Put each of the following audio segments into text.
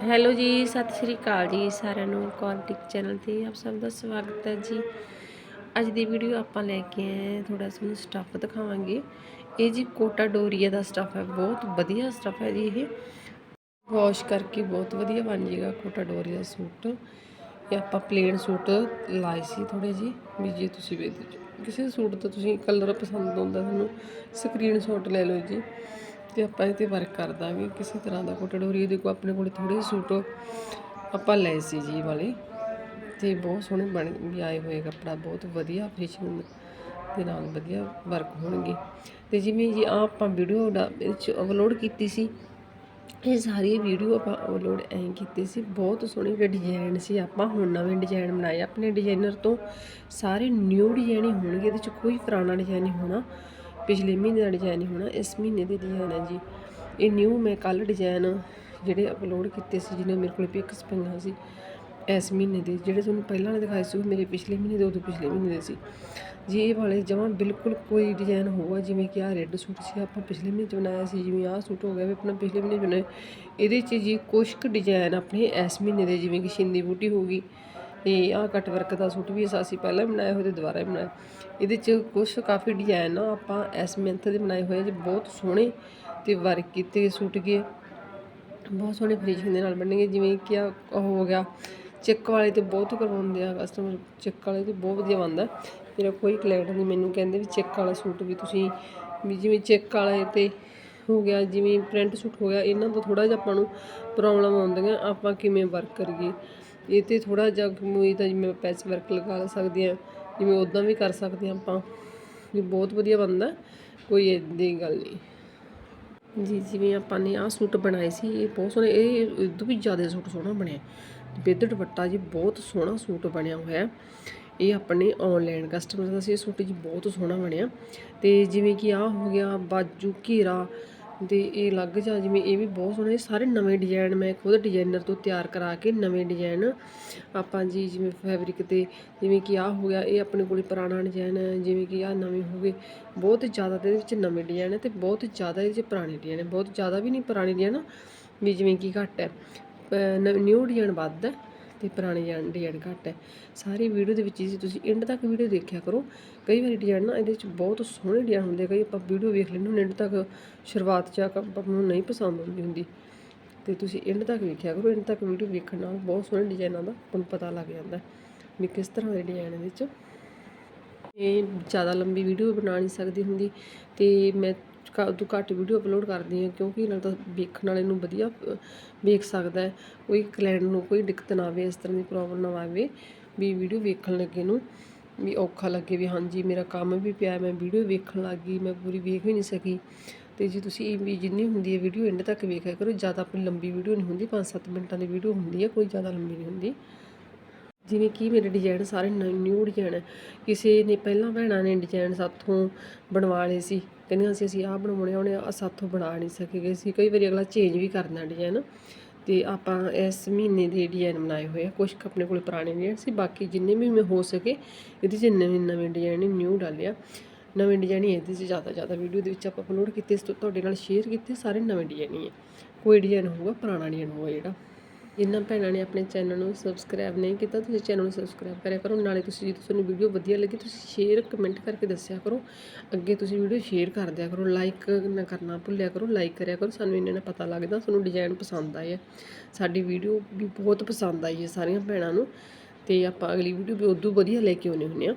Hello ਜੀ, ਸਤਿ ਸ਼੍ਰੀ ਅਕਾਲ ਜੀ ਸਾਰਿਆਂ ਨੂੰ, ਕੌਲਟਿਕ ਚੈਨਲ ਤੇ ਆਪ ਸਭ ਦਾ ਸਵਾਗਤ ਹੈ ਜੀ। ਅੱਜ ਦੀ ਵੀਡੀਓ ਆਪਾਂ ਲੈ ਕੇ ਆਏ ਹਾਂ ਥੋੜਾ ਸਾਨੂੰ ਸਟੱਫ ਦਿਖਾਵਾਂਗੇ। ਇਹ ਜੀ ਕੋਟਾ ਡੋਰੀਆ ਦਾ ਸਟੱਫ ਹੈ, ਬਹੁਤ ਵਧੀਆ ਸਟੱਫ ਹੈ ਜੀ ਇਹ। ਵਾਸ਼ ਕਰਕੇ ਬਹੁਤ ਵਧੀਆ ਬਣ ਜਾਏਗਾ ਕੋਟਾ ਡੋਰੀਆ ਸੂਟ। ਇਹ ਆਪਾਂ ਪਲੇਨ ਸੂਟ ਲਾਏ ਸੀ ਥੋੜੇ ਜੀ ਵੀ ਜੇ ਤੁਸੀਂ ਵੀ ਇਹਦੇ 'ਚ ਕਿਸੇ ਸੂਟ ਤੋਂ ਤੁਸੀਂ ਕਲਰ ਪਸੰਦ ਆਉਂਦਾ, ਤੁਹਾਨੂੰ ਸਕਰੀਨਸ਼ਾਟ ਲੈ ਲਓ ਜੀ। ਤੇ ਆਪਾਂ ਇਹ ਤੇ ਵਰਕ ਕਰ ਦਾਂਗੇ, ਕਿਸੇ ਤਰ੍ਹਾਂ ਦਾ ਕੋਟਾ ਡੋਰੀਆ ਦੇ ਕੋ ਆਪਣੇ ਕੋਲੇ ਥੋੜੇ ਸੂਟ ਆਪਾਂ ਲਏ ਸੀ ਜੀ ਵਾਲੇ। ਤੇ ਬਹੁਤ ਸੋਹਣੇ ਬਣ ਵੀ ਆਏ ਹੋਏ ਕੱਪੜਾ, ਬਹੁਤ ਵਧੀਆ ਫਿਨਿਸ਼ਿੰਗ ਦੇ ਨਾਲ ਵਧੀਆ ਵਰਕ ਹੋਣਗੇ। ਤੇ ਜਿਵੇਂ ਜੀ ਆਹ ਆਪਾਂ ਵੀਡੀਓ ਵਿੱਚ ਅਪਲੋਡ ਕੀਤੀ ਸੀ, ਇਹ ਸਾਰੀ ਵੀਡੀਓ ਆਪਾਂ ਅਪਲੋਡ ਐਂ ਕੀਤੀ ਸੀ। ਬਹੁਤ ਸੋਹਣੇ ਜਿਹੜੇ ਡਿਜ਼ਾਈਨ ਸੀ ਆਪਾਂ, ਹੁਣ ਨਵੇਂ ਡਿਜ਼ਾਈਨ ਬਣਾਏ। ਆਪਣੇ ਡਿਜ਼ਾਈਨਰ ਤੋਂ ਸਾਰੇ ਨਿਊ ਡਿਜ਼ਾਈਨ ਹੀ ਹੋਣਗੇ, ਇਹਦੇ 'ਚ ਕੋਈ ਪੁਰਾਣਾ ਡਿਜ਼ਾਈਨ ਨਹੀਂ ਹੋਣਾ। ਪਿਛਲੇ ਮਹੀਨੇ ਦਾ ਡਿਜ਼ਾਈਨ ਹੀ ਹੋਣਾ, ਇਸ ਮਹੀਨੇ ਦੇ ਡਿਜ਼ਾਈਨ ਹੈ ਜੀ। ਇਹ ਨਿਊ ਮੈਂ ਕੱਲ ਡਿਜ਼ਾਈਨ ਜਿਹੜੇ ਅਪਲੋਡ ਕੀਤੇ ਸੀ, ਜਿਹਨੇ ਮੇਰੇ ਕੋਲ ਪਿਕਸ ਪਈਆਂ ਸੀ, ਇਸ ਮਹੀਨੇ ਦੇ, ਜਿਹੜੇ ਤੁਹਾਨੂੰ ਪਹਿਲਾਂ ਨੇ ਦਿਖਾਏ ਸੀ, ਉਹ ਮੇਰੇ ਪਿਛਲੇ ਮਹੀਨੇ ਦੇ, ਉਦੋਂ ਪਿਛਲੇ ਮਹੀਨੇ ਦੇ ਸੀ। ਜੀ, ਇਹ ਵਾਲੇ ਜਮਾਂ ਬਿਲਕੁਲ ਕੋਈ ਡਿਜ਼ਾਈਨ ਹੋਊਗਾ, ਜਿਵੇਂ ਕਿ ਆਹ ਰੈੱਡ ਸੂਟ ਸੀ, ਆਪਾਂ ਪਿਛਲੇ ਮਹੀਨੇ 'ਚ ਬਣਾਇਆ ਸੀ, ਜਿਵੇਂ ਆਹ ਸੂਟ ਹੋ ਗਿਆ, ਵੀ ਆਪਣਾ ਪਿਛਲੇ ਮਹੀਨੇ ਬਣਾਇਆ। ਇਹਦੇ 'ਚ ਜੀ ਕੁਛ ਕੁ ਡਿਜ਼ਾਈਨ ਆਪਣੇ ਇਸ ਮਹੀਨੇ ਦੇ, ਜਿਵੇਂ ਕਿ ਸ਼ਿੰਦੀ ਬੂਟੀ ਹੋ ਗਈ ਤੇ ਆਹ ਕੱਟ ਵਰਕ ਦਾ ਸੂਟ ਵੀ ਅਸੀਂ ਪਹਿਲਾਂ ਹੀ ਬਣਾਇਆ ਹੋਇਆ ਤੇ ਦੁਬਾਰਾ ਹੀ ਬਣਾਇਆ ਇਹਦੇ 'ਚ ਕੁਛ ਕਾਫੀ ਡਿਜ਼ਾਈਨ ਆ, ਆਪਾਂ ਇਸ ਮਿਹਨਤ ਦੇ ਬਣਾਏ ਹੋਏ ਜੇ, ਬਹੁਤ ਸੋਹਣੇ ਤੇ ਵਰਕ ਕੀਤੇ ਸੂਟ ਗਏ ਬਹੁਤ ਸੋਹਣੇ ਫਿਨਿਸ਼ਿੰਗ ਦੇ ਨਾਲ ਬਣਨਗੇ, ਜਿਵੇਂ ਕਿ ਆ, ਉਹ ਹੋ ਗਿਆ, ਚੈੱਕ ਵਾਲੇ ਤੇ ਬਹੁਤ ਕਰਵਾਉਂਦੇ ਆ ਕਸਟਮਰ ਚੈੱਕ ਵਾਲੇ ਤੇ ਬਹੁਤ ਵਧੀਆ ਬਣਦਾ। ਮੇਰਾ ਕੋਈ ਕਲਾਇੰਟ ਨਹੀਂ ਮੈਨੂੰ ਕਹਿੰਦੇ ਵੀ ਚੈੱਕ ਵਾਲਾ ਸੂਟ ਵੀ ਤੁਸੀਂ, ਵੀ ਜਿਵੇਂ ਚੈੱਕ ਵਾਲੇ ਤੇ ਹੋ ਗਿਆ, ਜਿਵੇਂ ਪ੍ਰਿੰਟ ਸੂਟ ਹੋ ਗਿਆ, ਇਹਨਾਂ ਤੋਂ ਥੋੜਾ ਜਿਹਾ ਆਪਾਂ ਨੂੰ ਪ੍ਰੋਬਲਮ ਆਉਂਦੀਆਂ, ਆਪਾਂ ਕਿਵੇਂ ਵਰਕ ਕਰੀਏ। ਇਹ ਤੇ ਥੋੜਾ ਜਿਹਾ ਮੂਈ ਦਾ ਜਿਵੇਂ ਪੈਚ ਵਰਕ ਲਗਾ ਸਕਦੇ ਆ ਜਿਵੇਂ ਉਦਾਂ ਵੀ ਕਰ ਸਕਦੇ ਆ ਆਪਾਂ। ਵੀ ਬਹੁਤ ਵਧੀਆ ਬਣਦਾ ਕੋਈ ਏਦਾਂ ਦੀ ਗੱਲ ਨਹੀਂ। ਜੀ, ਜਿਵੇਂ ਆਪਾਂ ਨੇ ਆਹ ਸੂਟ ਬਣਾਏ ਸੀ, ਇਹ ਬਹੁਤ ਸੋਹਣੇ, ਇਹ ਇਹ ਵੀ ਜ਼ਿਆਦਾ ਸੂਟ ਸੋਹਣਾ ਬਣਿਆ। ਵਿਦ ਦੁਪੱਟਾ ਜੀ, ਬਹੁਤ ਸੋਹਣਾ ਸੂਟ ਬਣਿਆ ਹੋਇਆ ਇਹ ਆਪਣੇ ਆਨਲਾਈਨ ਕਸਟਮਰ ਦਾ ਸੀ, ਇਹ ਸੂਟ ਜੀ ਬਹੁਤ ਸੋਹਣਾ ਬਣਿਆ। ਤੇ ਜਿਵੇਂ ਕਿ ਆਹ ਹੋ ਗਿਆ, ਬਾਜੂ ਘੇਰਾ ਤੇ ਇਹ ਅਲੱਗ ਜਾ ਜਿਵੇਂ ਇਹ ਵੀ ਬਹੁਤ ਸੋਹਣੇ ਸਾਰੇ ਨਵੇਂ ਡਿਜ਼ਾਈਨ ਮੈਂ ਖੁਦ ਡਿਜ਼ਾਈਨਰ ਤੋਂ ਤਿਆਰ ਕਰਾ ਕੇ ਨਵੇਂ ਡਿਜ਼ਾਈਨ ਆਪਾਂ ਜੀ ਜਿਵੇਂ ਫੈਬਰਿਕ ਤੇ ਜਿਵੇਂ ਕਿ ਆਹ ਹੋ ਗਿਆ, ਇਹ ਆਪਣੇ ਕੋਲੇ ਪੁਰਾਣਾ ਡਿਜ਼ਾਈਨ ਹੈ, ਜਿਵੇਂ ਕਿ ਆਹ ਨਵੇਂ ਹੋ ਗਏ। ਬਹੁਤ ਜ਼ਿਆਦਾ ਤੇ ਇਹਦੇ ਵਿੱਚ ਨਵੇਂ ਡਿਜ਼ਾਈਨ ਹੈ ਤੇ ਬਹੁਤ ਜ਼ਿਆਦਾ ਇਹਦੇ ਵਿੱਚ ਪੁਰਾਣੇ ਡਿਜ਼ਾਈਨ ਹੈ। ਬਹੁਤ ਜ਼ਿਆਦਾ ਵੀ ਨਹੀਂ ਪੁਰਾਣੇ ਡਿਜ਼ਾਈਨ ਵੀ ਜਿਵੇਂ ਕਿ ਘੱਟ ਹੈ। ਨਿਊ ਡਿਜ਼ਾਈਨ ਵੱਧ ਹੈ। ਤੇ ਪੁਰਾਣੇ ਡਿਜ਼ਾਈਨ ਡਿਜ਼ਾਈਨ ਘੱਟ ਹੈ। ਸਾਰੀ ਵੀਡੀਓ ਦੇ ਵਿੱਚ ਜੀ ਤੁਸੀਂ ਐਂਡ ਤੱਕ ਵੀਡੀਓ ਦੇਖਿਆ ਕਰੋ। ਕਈ ਵਾਰੀ ਡਿਜ਼ਾਈਨ ਨਾ ਇਹਦੇ ਵਿੱਚ ਬਹੁਤ ਸੋਹਣੇ ਡਿਜ਼ਾਈਨ ਹੁੰਦੇ ਕਈ ਆਪਾਂ ਵੀਡੀਓ ਵੇਖ ਲੈਂਦੇ ਹੁੰਦੇ ਐਂਡ ਤੱਕ ਸ਼ੁਰੂਆਤ 'ਚ ਆਪਾਂ ਨੂੰ ਨਹੀਂ ਪਸੰਦ ਆਉਂਦੀ ਹੁੰਦੀ। ਤੇ ਤੁਸੀਂ ਐਂਡ ਤੱਕ ਵੇਖਿਆ ਕਰੋ। ਐਂਡ ਤੱਕ ਵੀਡੀਓ ਵੇਖਣ ਨਾਲ ਬਹੁਤ ਸੋਹਣੇ ਡਿਜ਼ਾਈਨਾਂ ਦਾ ਤੁਹਾਨੂੰ ਪਤਾ ਲੱਗ ਜਾਂਦਾ ਵੀ ਕਿਸ ਤਰ੍ਹਾਂ ਦੇ ਡਿਜ਼ਾਈਨ ਇਹਦੇ ਵਿੱਚ। ਇਹ ਜ਼ਿਆਦਾ ਲੰਬੀ ਵੀਡੀਓ ਬਣਾ ਨਹੀਂ ਸਕਦੀ ਹੁੰਦੀ। ਤੇ ਮੈਂ ਉਦੋਂ ਘੱਟ ਵੀਡੀਓ ਅਪਲੋਡ ਕਰਦੀ ਹਾਂ ਕਿਉਂਕਿ ਨਾਲ ਤਾਂ ਵੇਖਣ ਵਾਲੇ ਨੂੰ ਵਧੀਆ ਵੇਖ ਸਕਦਾ ਹੈ। ਕੋਈ ਕਲੈਂਡ ਨੂੰ ਕੋਈ ਦਿੱਕਤ ਨਾ ਆਵੇ, ਇਸ ਤਰ੍ਹਾਂ ਦੀ ਪ੍ਰੋਬਲਮ ਨਾ ਆਵੇ, ਵੀ ਵੀਡੀਓ ਵੇਖਣ ਲੱਗੇ ਨੂੰ, ਵੀ ਔਖਾ ਲੱਗੇ ਵੀ ਹਾਂਜੀ ਮੇਰਾ ਕੰਮ ਵੀ ਪਿਆ, ਮੈਂ ਵੀਡੀਓ ਵੇਖਣ ਲੱਗ ਗਈ, ਮੈਂ ਪੂਰੀ ਵੇਖ ਵੀ ਨਹੀਂ ਸਕੀ। ਤੇ ਜੇ ਤੁਸੀਂ ਵੀ ਜਿੰਨੀ ਹੁੰਦੀ ਹੈ ਵੀਡੀਓ ਐਂਡ ਤੱਕ ਵੇਖਿਆ ਕਰੋ, ਜ਼ਿਆਦਾ ਆਪਣੀ ਲੰਬੀ ਵੀਡੀਓ ਨਹੀਂ ਹੁੰਦੀ 5-7 ਮਿੰਟਾਂ ਦੀ ਵੀਡੀਓ ਹੁੰਦੀ ਹੈ, ਕੋਈ ਜ਼ਿਆਦਾ ਲੰਬੀ ਨਹੀਂ ਹੁੰਦੀ। ਜਿਵੇਂ ਕਿ ਮੇਰੇ ਡਿਜ਼ਾਈਨ ਸਾਰੇ ਨਿਊ ਡਿਜ਼ਾਈਨ ਹੈ ਕਿਸੇ ਨੇ ਪਹਿਲਾਂ ਭੈਣਾਂ ਨੇ ਡਿਜ਼ਾਈਨ ਸਾਥੋਂ ਬਣਵਾ ਲਏ ਸੀ। ਕਹਿੰਦੀਆਂ ਸੀ, ਅਸੀਂ ਆਹ ਬਣਾਉਣੇ ਉਹਨੇ ਆ ਸਾਥੋਂ ਬਣਾ ਨਹੀਂ ਸਕੇਗੇ। ਸੀ ਕਈ ਵਾਰੀ ਅਗਲਾ ਚੇਂਜ ਵੀ ਕਰਦਾ ਡਿਜ਼ਾਈਨ ਤੇ ਆਪਾਂ ਇਸ ਮਹੀਨੇ ਦੇ ਡਿਜ਼ਾਈਨ ਬਣਾਏ ਹੋਏ ਆ। ਕੁਝ ਆਪਣੇ ਕੋਲ ਪੁਰਾਣੇ ਡਿਜ਼ਾਈਨ ਸੀ। ਬਾਕੀ ਜਿੰਨੇ ਵੀ ਮੈਂ ਹੋ ਸਕੇ, ਇਹਦੇ 'ਚ ਨਵੇਂ ਨਵੇਂ ਡਿਜ਼ਾਈਨ ਨਿਊ ਡਾਲਿਆ ਨਵੇਂ ਡਿਜ਼ਾਈਨ ਹੀ ਇਹਦੇ 'ਚ ਜ਼ਿਆਦਾ ਜ਼ਿਆਦਾ ਵੀਡੀਓ ਦੇ ਵਿੱਚ ਆਪਾਂ ਅਪਲੋਡ ਕੀਤੇ। ਇਸ ਤੋਂ ਤੁਹਾਡੇ ਨਾਲ ਸ਼ੇਅਰ ਕੀਤੇ। ਸਾਰੇ ਨਵੇਂ ਡਿਜ਼ਾਈਨ ਹੀ ਹੈ ਕੋਈ ਡਿਜ਼ਾਈਨ ਹੋਊਗਾ, ਪੁਰਾਣਾ ਡਿਜ਼ਾਈਨ ਹੋਊਗਾ ਜਿਹੜਾ। ਜਿਨ੍ਹਾਂ ਭੈਣਾਂ ਨੇ ਆਪਣੇ ਚੈਨਲ ਨੂੰ ਸਬਸਕ੍ਰਾਈਬ ਨਹੀਂ ਕੀਤਾ, ਤੁਸੀਂ ਚੈਨਲ ਨੂੰ ਸਬਸਕ੍ਰਾਈਬ ਕਰਿਆ ਕਰੋ। ਨਾਲੇ ਤੁਸੀਂ ਜੇ ਤੁਹਾਨੂੰ ਵੀਡੀਓ ਵਧੀਆ ਲੱਗੀ, ਤੁਸੀਂ ਸ਼ੇਅਰ ਕਮੈਂਟ ਕਰਕੇ ਦੱਸਿਆ ਕਰੋ। ਅੱਗੇ ਤੁਸੀਂ ਵੀਡੀਓ ਸ਼ੇਅਰ ਕਰ ਦਿਆ ਕਰੋ। ਲਾਈਕ ਨਾ ਕਰਨਾ ਭੁੱਲਿਆ ਕਰੋ ਲਾਈਕ ਕਰਿਆ ਕਰੋ। ਸਾਨੂੰ ਇੰਨੇ ਨਾਲ ਪਤਾ ਲੱਗਦਾ ਤੁਹਾਨੂੰ ਡਿਜ਼ਾਈਨ ਪਸੰਦ ਆਏ ਆ ਸਾਡੀ ਵੀਡੀਓ ਵੀ ਬਹੁਤ ਪਸੰਦ ਆਈ ਹੈ ਸਾਰੀਆਂ ਭੈਣਾਂ ਨੂੰ। ਤੇ ਆਪਾਂ ਅਗਲੀ ਵੀਡੀਓ ਵੀ ਉਦੋਂ ਵਧੀਆ ਲੈ ਕੇ ਆਉਣੇ ਹੁੰਦੇ ਆ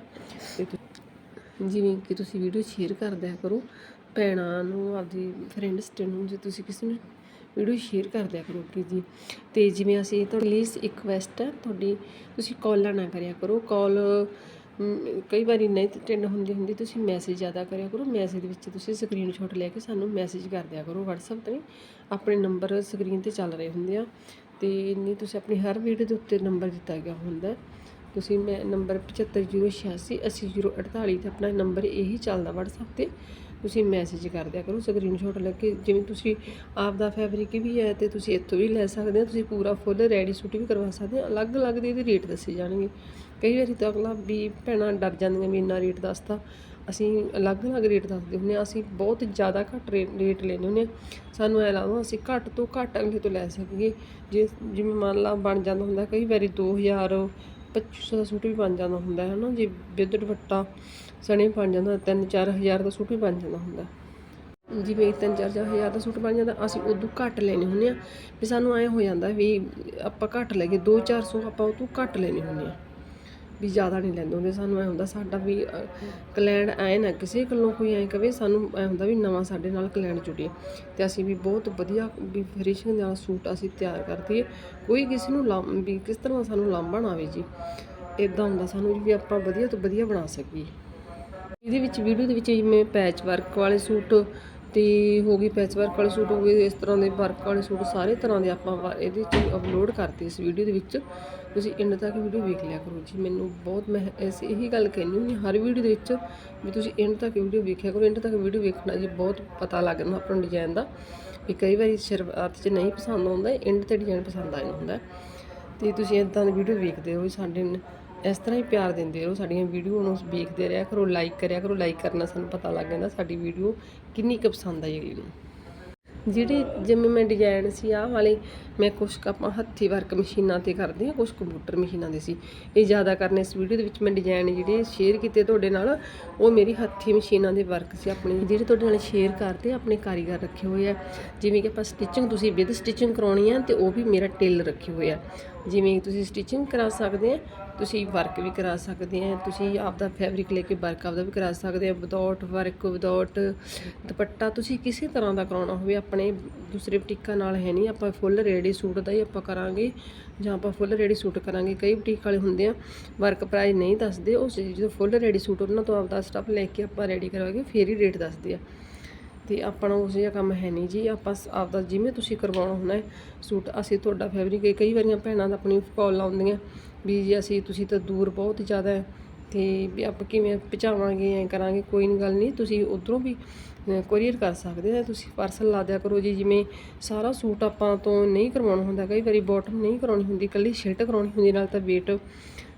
ਜਿਵੇਂ ਕਿ ਤੁਸੀਂ ਵੀਡੀਓ ਸ਼ੇਅਰ ਕਰ ਦਿਆ ਕਰੋ। ਭੈਣਾਂ ਨੂੰ, ਆਪਦੀ ਫਰੈਂਡਸ ਨੂੰ, ਜੇ ਤੁਸੀਂ ਕਿਸੇ ਨੂੰ ਵੀਡੀਓ ਸ਼ੇਅਰ ਕਰ ਦਿਆ ਕਰੋ ਕਿ ਜੀ। ਤੇ ਜਿਵੇਂ ਅਸੀਂ ਤੁਹਾਡੇ ਲਈ ਇੱਕ ਰਿਕਵੈਸਟ ਹੈ ਤੁਹਾਡੀ ਤੁਸੀਂ ਕਾਲਾਂ ਨਾ ਕਰਿਆ ਕਰੋ। ਕਾਲ ਕਈ ਵਾਰੀ ਨਹੀਂ ਅਟੈਂਡ ਹੁੰਦੀ ਹੁੰਦੀ ਤੁਸੀਂ ਮੈਸੇਜ ਜ਼ਿਆਦਾ ਕਰਿਆ ਕਰੋ। ਮੈਸੇਜ ਦੇ ਵਿੱਚ ਤੁਸੀਂ ਸਕਰੀਨਸ਼ਾਟ ਲੈ ਕੇ ਸਾਨੂੰ ਮੈਸੇਜ ਕਰ ਦਿਆ ਕਰੋ WhatsApp ਤੇ। ਆਪਣੇ ਨੰਬਰ ਸਕਰੀਨ ਤੇ ਚੱਲ ਰਹੇ ਹੁੰਦੇ ਆ। ਤੇ ਇੰਨੀ ਤੁਸੀਂ ਆਪਣੀ ਹਰ ਵੀਡੀਓ ਦੇ ਉੱਤੇ ਨੰਬਰ ਦਿੱਤਾ ਗਿਆ ਹੁੰਦਾ। ਤੁਸੀਂ ਮੈਂ ਨੰਬਰ 750868 80048 ਤੇ ਆਪਣਾ ਨੰਬਰ ਇਹੀ ਚੱਲਦਾ WhatsApp ਤੇ। ਤੁਸੀਂ ਮੈਸੇਜ ਕਰ ਦਿਆ ਕਰੋ ਸਕਰੀਨਸ਼ਾਟ ਲੈ ਕੇ, ਜਿਵੇਂ ਤੁਸੀਂ ਆਪ ਦਾ ਫੈਬਰਿਕ ਵੀ ਹੈ ਤੇ ਤੁਸੀਂ ਇੱਥੋਂ ਵੀ ਲੈ ਸਕਦੇ ਹੋ, ਤੁਸੀਂ ਪੂਰਾ ਫੁੱਲ ਰੈਡੀ ਸੂਟ ਵੀ ਕਰਵਾ ਸਕਦੇ ਹੋ, ਅਲੱਗ-ਅਲੱਗ ਦੇ ਇਹਦੇ ਰੇਟ ਦੱਸੇ ਜਾਣਗੇ। ਕਈ ਵਾਰੀ ਤਾਂ ਅਗਲਾ ਵੀ ਭੈਣਾਂ ਡਰ ਜਾਂਦੀਆਂ ਵੀ ਇੰਨਾ ਰੇਟ ਦੱਸਦਾ ਅਸੀਂ ਅਲੱਗ-ਅਲੱਗ ਰੇਟ ਦੱਸਦੇ ਹੁੰਦੇ ਆ ਅਸੀਂ ਬਹੁਤ ਜ਼ਿਆਦਾ ਘੱਟ ਰੇ- ਰੇਟ ਲੈਂਦੇ ਹੁੰਦੇ ਆ ਸਾਨੂੰ ਐ ਲੱਗਦਾ ਅਸੀਂ ਘੱਟ ਤੋਂ ਘੱਟ ਅਗਲੇ ਤੋਂ ਲੈ ਸਕੀਏ। ਜੇ, ਜਿਵੇਂ ਮੰਨ ਲਾ ਬਣ ਜਾਂਦਾ ਹੁੰਦਾ, ਕਈ ਵਾਰੀ 2000 2500 ਦਾ ਸੂਟ ਵੀ ਬਣ ਜਾਂਦਾ ਹੁੰਦਾ ਹੈ ਨਾ ਜੇ ਵਿਦ ਦੁਪੱਟਾ ਸਣੇ ਬਣ ਜਾਂਦਾ 3-4000 ਦਾ ਸੂਟ ਵੀ ਬਣ ਜਾਂਦਾ ਹੁੰਦਾ ਜਿਵੇਂ ਤਿੰਨ ਚਾਰ ਚਾਰ ਹਜ਼ਾਰ ਦਾ ਸੂਟ ਬਣ ਜਾਂਦਾ, ਅਸੀਂ ਉਦੋਂ ਘੱਟ ਲੈਣੇ ਹੁੰਦੇ ਆ ਵੀ ਸਾਨੂੰ ਐ ਹੋ ਜਾਂਦਾ ਵੀ ਆਪਾਂ ਘੱਟ ਲੈ ਗਏ 2-400 ਆਪਾਂ ਉਹ ਤੋਂ ਘੱਟ ਲੈਣੇ ਹੁੰਦੇ ਆ ਵੀ ਜ਼ਿਆਦਾ ਨਹੀਂ ਲੈਂਦੇ ਹੁੰਦੇ। ਸਾਨੂੰ ਐ ਹੁੰਦਾ ਸਾਡਾ ਵੀ ਕਲੈਂਡ ਐ ਨਾ ਕਿਸੇ ਕੋਲੋਂ ਕੋਈ ਐ ਕਵੇ, ਸਾਨੂੰ ਐ ਹੁੰਦਾ ਵੀ ਨਵਾਂ ਸਾਡੇ ਨਾਲ ਕਲੈਂਡ ਜੁੜੇ। ਤੇ ਅਸੀਂ ਵੀ ਬਹੁਤ ਵਧੀਆ ਵੀ ਫਿਨਿਸ਼ਿੰਗ ਨਾਲ ਸੂਟ ਅਸੀਂ ਤਿਆਰ ਕਰਦੇ ਕੋਈ ਕਿਸੇ ਨੂੰ ਲਾਮ, ਵੀ ਕਿਸ ਤਰ੍ਹਾਂ ਸਾਨੂੰ ਲਾਂਭਾ ਨਾ ਆਵੇ ਜੀ। ਇਦਾਂ ਹੁੰਦਾ ਸਾਨੂੰ ਵੀ ਆਪਾਂ ਵਧੀਆ ਤੋਂ ਵਧੀਆ ਬਣਾ ਸਕੀਏ। ਇਹਦੇ ਵਿੱਚ, ਵੀਡੀਓ ਦੇ ਵਿੱਚ ਜਿਵੇਂ ਪੈਚ ਵਰਕ ਵਾਲੇ ਸੂਟ ਤੇ ਹੋ ਗਈ ਪੈਚ ਵਰਕ ਵਾਲੇ ਸੂਟ ਹੋ ਗਏ ਇਸ ਤਰ੍ਹਾਂ ਦੇ ਵਰਕ ਵਾਲੇ ਸੂਟ ਸਾਰੇ ਤਰ੍ਹਾਂ ਦੇ ਆਪਾਂ ਵਾ- ਇਹਦੇ ਵਿੱਚ ਅਪਲੋਡ ਕਰਤੇ ਇਸ ਵੀਡੀਓ ਦੇ ਵਿੱਚ। ਤੁਸੀਂ ਇੰਡ ਤੱਕ ਵੀਡੀਓ ਵੇਖ ਲਿਆ ਕਰੋ ਜੀ, ਮੈਨੂੰ ਬਹੁਤ ਮੈਂ ਐਸੀ ਇਹੀ ਗੱਲ ਕਹਿੰਦੀ ਹੁੰਦੀ ਹਾਂ, ਹਰ ਵੀਡੀਓ ਦੇ ਵਿੱਚ ਵੀ ਤੁਸੀਂ ਇੰਡ ਤੱਕ ਵੀਡੀਓ ਵੇਖਿਆ ਕਰੋ ਇੰਡ ਤੱਕ ਵੀਡੀਓ ਵੇਖਣਾ ਜੀ, ਬਹੁਤ ਪਤਾ ਲੱਗਣਾ ਆਪਾਂ ਨੂੰ ਡਿਜ਼ਾਈਨ ਦਾ ਵੀ ਕਈ ਵਾਰੀ ਸ਼ੁਰੂਆਤ 'ਚ ਨਹੀਂ ਪਸੰਦ ਆਉਂਦਾ ਇੰਡ ਤੇ ਡਿਜ਼ਾਈਨ ਪਸੰਦ ਆ ਜਾਂਦਾ। ਤੇ ਤੁਸੀਂ ਇਦਾਂ ਦੀ ਵੀਡੀਓ ਵੇਖਦੇ ਹੋ ਸਾਡੇ ਇਸ ਤਰ੍ਹਾਂ ਹੀ ਪਿਆਰ ਦਿੰਦੇ ਰਹੋ ਸਾਡੀਆਂ ਵੀਡੀਓ ਨੂੰ, ਵੇਖਦੇ ਰਿਹਾ ਕਰੋ ਲਾਈਕ ਕਰਿਆ ਕਰੋ ਲਾਈਕ ਕਰਨਾ ਸਾਨੂੰ ਪਤਾ ਲੱਗ ਜਾਂਦਾ ਸਾਡੀ ਵੀਡੀਓ ਕਿੰਨੀ ਕੁ ਪਸੰਦ ਆਈ ਅਗਲੀ ਨੂੰ। ਜਿਹੜੇ ਜਿਵੇਂ ਮੈਂ ਡਿਜ਼ਾਈਨ ਸੀ, ਆਹ ਵਾਲੇ ਮੈਂ ਕੁਛ ਆਪਾਂ ਹੱਥੀ ਵਰਕ ਮਸ਼ੀਨਾਂ ਤੇ ਕਰਦੇ ਹਾਂ, ਕੁਛ ਕੰਪਿਊਟਰ ਮਸ਼ੀਨਾਂ ਦੇ ਸੀ। ਇਹ ਜ਼ਿਆਦਾ ਕਰਨੇ ਇਸ ਵੀਡੀਓ ਦੇ ਵਿੱਚ ਮੈਂ ਡਿਜ਼ਾਈਨ ਜਿਹੜੇ ਸ਼ੇਅਰ ਕੀਤੇ ਤੁਹਾਡੇ ਨਾਲ, ਉਹ ਮੇਰੀ ਹੱਥੀ ਮਸ਼ੀਨਾਂ ਦੇ ਵਰਕ ਸੀ ਆਪਣੇ। ਜਿਹੜੇ ਤੁਹਾਡੇ ਨਾਲ ਸ਼ੇਅਰ ਕਰਦੇ, ਆਪਣੇ ਕਾਰੀਗਰ ਰੱਖੇ ਹੋਏ ਆ। ਜਿਵੇਂ ਕਿ ਆਪਾਂ ਸਟਿਚਿੰਗ ਤੁਸੀਂ ਵਿਦ ਸਟਿਚਿੰਗ ਕਰਾਉਣੀ ਆ ਤੇ ਉਹ ਵੀ ਮੇਰਾ ਟੇਲਰ ਰੱਖੇ ਹੋਏ ਆ। ਜਿਵੇਂ ਤੁਸੀਂ ਸਟਿਚਿੰਗ ਕਰਾ ਸਕਦੇ ਆ, ਤੁਸੀਂ ਵਰਕ ਵੀ ਕਰਾ ਸਕਦੇ ਆ, ਤੁਸੀਂ ਆਪਦਾ ਫੈਬਰਿਕ ਲੈ ਕੇ ਵਰਕ ਆਪਦਾ ਵੀ ਕਰਾ ਸਕਦੇ ਆ ਵਿਦਆਊਟ ਵਰਕ ਵਿਦਆਊਟ ਦੁਪੱਟਾ, ਤੁਸੀਂ ਕਿਸੇ ਤਰ੍ਹਾਂ ਦਾ ਕਰਾਉਣਾ ਹੋਵੇ, ਆਪਣੇ ਦੂਸਰੇ ਬੁਟੀਕਾਂ ਨਾਲ ਹੈ ਨਹੀਂ, ਆਪਾਂ ਫੁੱਲ ਰੇਡੀ ਸੂਟ ਦਾ ਹੀ ਆਪਾਂ ਕਰਾਂਗੇ, ਜਾਂ ਆਪਾਂ ਫੁੱਲ ਰੇਡੀ ਸੂਟ ਕਰਾਂਗੇ, ਕਈ ਬੁਟੀਕ ਵਾਲੇ ਹੁੰਦੇ ਆ ਵਰਕ ਪ੍ਰਾਈਸ ਨਹੀਂ ਦੱਸਦੇ, ਉਹ ਜਦੋਂ ਫੁੱਲ ਰੈਡੀ ਸੂਟ ਉਹਨਾਂ ਤੋਂ ਆਪਦਾ ਸਟੱਫ ਲੈ ਕੇ ਆਪਾਂ ਰੈਡੀ ਕਰਾਂਗੇ, ਫੇਰ ਹੀ ਰੇਟ ਦੱਸਦੇ ਆ। ਤੇ ਆਪਣਾ ਉਸ ਜਿਹਾ ਕੰਮ ਹੈ ਨਹੀਂ ਜੀ। ਆਪਾਂ ਆਪਦਾ ਜਿਵੇਂ ਤੁਸੀਂ ਕਰਵਾਉਣਾ ਹੁੰਦਾ ਹੈ, ਸੂਟ, ਅਸੀਂ ਤੁਹਾਡਾ ਫੈਬਰਿਕ ਕਈ ਵਾਰੀਆਂ ਭੈਣਾਂ ਦਾ ਆਪਣੀ ਕਾਲ ਲਾਉਂਦੀਆਂ ਵੀ ਜੀ ਅਸੀਂ, ਤੁਸੀਂ ਤਾਂ ਦੂਰ ਬਹੁਤ ਜ਼ਿਆਦਾ ਹੈ, ਤੇ ਵੀ ਆਪਾਂ ਕਿਵੇਂ ਪਹੁੰਚਾਵਾਂਗੇ, ਐ ਕਰਾਂਗੇ, ਕੋਈ ਨਹੀਂ ਗੱਲ ਨਹੀਂ ਤੁਸੀਂ ਉਧਰੋਂ ਵੀ ਕੋਰੀਅਰ ਕਰ ਸਕਦੇ ਆ, ਤੁਸੀਂ ਪਾਰਸਲ ਲਾ ਦਿਆ ਕਰੋ ਜੀ। ਜਿਵੇਂ ਸਾਰਾ ਸੂਟ ਆਪਾਂ ਤੋਂ ਨਹੀਂ ਕਰਵਾਉਣਾ ਹੁੰਦਾ, ਕਈ ਵਾਰੀ ਬਾਟਮ ਨਹੀਂ ਕਰਾਉਣੀ ਹੁੰਦੀ ਕੱਲੀ ਸ਼ਰਟ ਕਰਾਉਣੀ ਹੁੰਦੀ, ਨਾਲ ਤਾਂ ਵੇਟ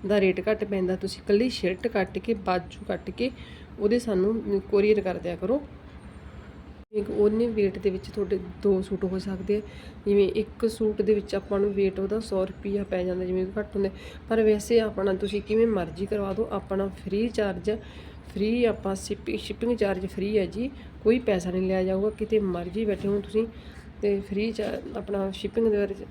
ਦਾ ਰੇਟ ਘੱਟ ਪੈਂਦਾ, ਤੁਸੀਂ ਕੱਲੀ ਸ਼ਰਟ ਕੱਟ ਕੇ, ਬਾਜੂ ਕੱਟ ਕੇ, ਉਹਦੇ ਸਾਨੂੰ ਕੋਰੀਅਰ ਕਰ ਦਿਆ ਕਰੋ। ਇੱਕ ਉਹਨੇ weight ਦੇ ਵਿੱਚ ਤੁਹਾਡੇ ਦੋ ਸੂਟ ਹੋ ਸਕਦੇ ਆ। ਜਿਵੇਂ ਇੱਕ ਸੂਟ ਦੇ ਵਿੱਚ ਆਪਾਂ ਨੂੰ weight ਉਹਦਾ 100 ਰੁਪਿਆ ਪੈ ਜਾਂਦਾ, ਜਿਵੇਂ ਘੱਟ ਹੁੰਦੇ। ਪਰ ਵੈਸੇ ਆਪਣਾ ਤੁਸੀਂ ਕਿਵੇਂ ਮਰਜ਼ੀ ਕਰਵਾ ਦਿਓ, ਆਪਣਾ ਫ੍ਰੀ ਚਾਰਜ ਫ੍ਰੀ ਆਪਾਂ ਸ਼ਿਪਿੰਗ ਚਾਰਜ ਫ੍ਰੀ ਹੈ ਜੀ। ਕੋਈ ਪੈਸਾ ਨਹੀਂ ਲਿਆ ਜਾਊਗਾ, ਕਿਤੇ ਮਰਜ਼ੀ ਬੈਠੇ ਹੋ ਤੁਸੀਂ ਤੇ ਫ੍ਰੀ ਆਪਣਾ ਸ਼ਿਪਿੰਗ ਦੇ ਵਿੱਚ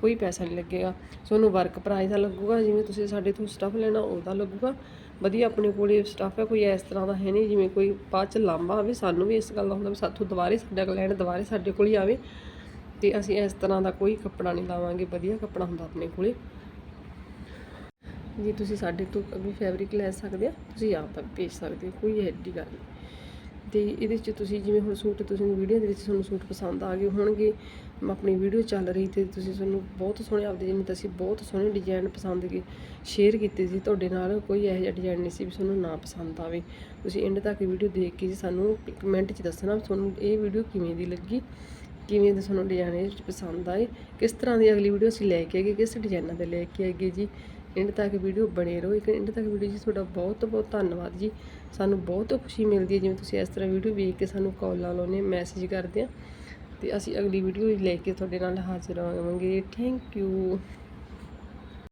ਕੋਈ ਪੈਸਾ ਨਹੀਂ ਲੱਗੇਗਾ। ਤੁਹਾਨੂੰ ਵਰਕ ਪ੍ਰਾਈਸ ਦਾ ਲੱਗੂਗਾ, ਜਿਵੇਂ ਤੁਸੀਂ ਸਾਡੇ ਤੋਂ ਸਟੱਫ ਲੈਣਾ, ਉਹਦਾ ਲੱਗੂਗਾ। ਵਧੀਆ ਆਪਣੇ ਕੋਲੇ ਸਟਾਫ ਹੈ, ਕੋਈ ਇਸ ਤਰ੍ਹਾਂ ਦਾ ਹੈ ਨਹੀਂ, ਜਿਵੇਂ ਕੋਈ ਬਾਅਦ ਚ ਲਾਂਭਾ ਆਵੇ, ਸਾਨੂੰ ਵੀ ਇਸ ਗੱਲ ਦਾ ਹੁੰਦਾ ਵੀ ਸਾਥੋਂ ਦੁਬਾਰੇ ਸਾਡਾ ਕਲੈਂਡ ਦੁਬਾਰੇ ਸਾਡੇ ਕੋਲ ਹੀ ਆਵੇ। ਤੇ ਅਸੀਂ ਇਸ ਤਰ੍ਹਾਂ ਦਾ ਕੋਈ ਕੱਪੜਾ ਨਹੀਂ ਲਾਵਾਂਗੇ, ਵਧੀਆ ਕੱਪੜਾ ਹੁੰਦਾ ਆਪਣੇ ਕੋਲੇ। ਜੇ, ਤੁਸੀਂ ਸਾਡੇ ਤੋਂ ਵੀ ਫੈਬਰਿਕ ਲੈ ਸਕਦੇ ਆ ਤੁਸੀਂ ਆਪ ਤਾਂ ਭੇਜ ਸਕਦੇ ਹੋ, ਕੋਈ ਐਡੀ ਗੱਲ ਨਹੀਂ। ਤੇ ਇਹਦੇ ਵਿੱਚ ਤੁਸੀਂ ਜਿਵੇਂ ਹੁਣ ਸੂਟ ਤੁਸੀਂ ਵੀਡੀਓ ਦੇ ਵਿੱਚ ਤੁਹਾਨੂੰ ਸੂਟ ਪਸੰਦ ਆ ਗਏ ਹੋਣਗੇ ਆਪਣੀ ਵੀਡੀਓ ਚੱਲ ਰਹੀ ਤੇ ਤੁਸੀਂ ਤੁਹਾਨੂੰ ਬਹੁਤ ਸੋਹਣੇ ਆਪਦੇ ਜਿਵੇਂ ਤਾਂ ਅਸੀਂ ਬਹੁਤ ਸੋਹਣੇ ਡਿਜ਼ਾਈਨ ਪਸੰਦ ਕੀ ਸ਼ੇਅਰ ਕੀਤੇ ਸੀ, ਤੁਹਾਡੇ ਨਾਲ ਕੋਈ ਇਹੋ ਜਿਹਾ ਡਿਜ਼ਾਈਨ ਨਹੀਂ ਸੀ ਵੀ ਤੁਹਾਨੂੰ ਨਾ ਪਸੰਦ ਆਵੇ। ਤੁਸੀਂ ਐਂਡ ਤੱਕ ਵੀਡੀਓ ਦੇਖ ਕੇ ਜੀ ਸਾਨੂੰ ਕਮੈਂਟ 'ਚ ਦੱਸਣਾ ਤੁਹਾਨੂੰ ਇਹ ਵੀਡੀਓ ਕਿਵੇਂ ਦੀ ਲੱਗੀ, ਕਿਵੇਂ ਦੇ ਤੁਹਾਨੂੰ ਡਿਜ਼ਾਈਨ ਇਹ ਪਸੰਦ ਆਏ, ਕਿਸ ਤਰ੍ਹਾਂ ਦੀ ਅਗਲੀ ਵੀਡੀਓ ਅਸੀਂ ਲੈ ਕੇ ਆਏਗੇ ਕਿਸ ਡਿਜ਼ਾਈਨਾਂ ਦੇ ਲੈ ਕੇ ਆਏਗੇ ਜੀ। ਐਂਡ ਤੱਕ ਵੀਡੀਓ ਬਣੇ ਰਹੋ। ਇੱਕ ਐਂਡ ਤੱਕ ਵੀਡੀਓ ਜੀ, ਤੁਹਾਡਾ ਬਹੁਤ ਬਹੁਤ ਧੰਨਵਾਦ ਜੀ। ਸਾਨੂੰ ਬਹੁਤ ਖੁਸ਼ੀ ਮਿਲਦੀ ਹੈ ਜਿਵੇਂ ਤੁਸੀਂ ਇਸ ਤਰ੍ਹਾਂ ਵੀਡੀਓ ਵੇਖ ਕੇ ਸਾਨੂੰ ਕਾਲਾਂ ਲਾਉਂਦੇ ਮੈਸੇਜ ਕਰਦੇ ਆ ਤੇ ਅਸੀਂ ਅਗਲੀ ਵੀਡੀਓ ਲੈ ਕੇ ਤੁਹਾਡੇ ਨਾਲ ਹਾਜ਼ਰ ਹੋਵਾਂਗੇ ਥੈਂਕ ਯੂ